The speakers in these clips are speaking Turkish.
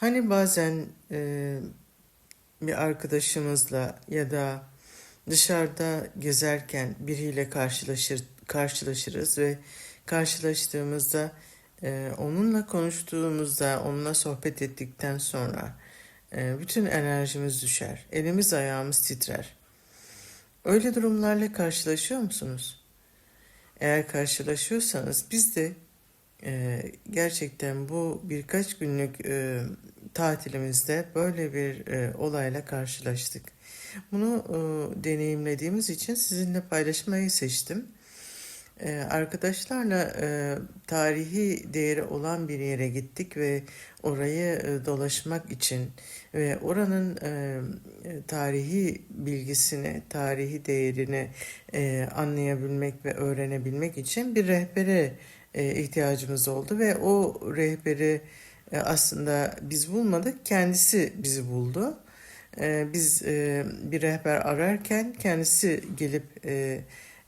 Hani bazen e, bir arkadaşımızla ya da dışarıda gezerken biriyle karşılaşır karşılaşırız ve karşılaştığımızda e, onunla konuştuğumuzda, onunla sohbet ettikten sonra e, bütün enerjimiz düşer. Elimiz ayağımız titrer. Öyle durumlarla karşılaşıyor musunuz? Eğer karşılaşıyorsanız biz de e, gerçekten bu birkaç günlük e, tatilimizde böyle bir e, olayla karşılaştık. Bunu e, deneyimlediğimiz için sizinle paylaşmayı seçtim. E, arkadaşlarla e, tarihi değeri olan bir yere gittik ve orayı e, dolaşmak için ve oranın e, tarihi bilgisini, tarihi değerini e, anlayabilmek ve öğrenebilmek için bir rehbere ihtiyacımız oldu ve o rehberi e, aslında biz bulmadık, kendisi bizi buldu. E, biz e, bir rehber ararken kendisi gelip e,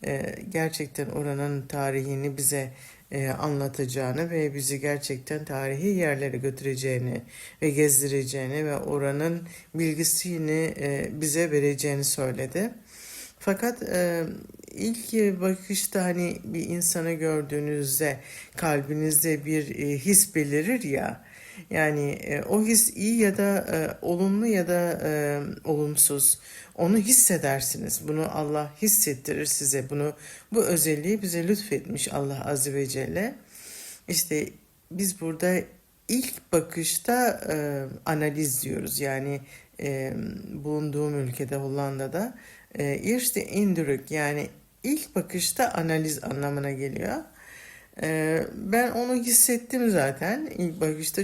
e, gerçekten oranın tarihini bize e, anlatacağını ve bizi gerçekten tarihi yerlere götüreceğini ve gezdireceğini ve oranın bilgisini e, bize vereceğini söyledi. Fakat e, ilk bakışta hani bir insanı gördüğünüzde kalbinizde bir e, his belirir ya. Yani e, o his iyi ya da e, olumlu ya da e, olumsuz. Onu hissedersiniz. Bunu Allah hissettirir size. Bunu bu özelliği bize lütfetmiş Allah Azze ve Celle. İşte biz burada ilk bakışta e, analiz diyoruz. Yani e, bulunduğum ülkede Hollanda'da e, eerste indruk yani ilk bakışta analiz anlamına geliyor. E, ben onu hissettim zaten ilk bakışta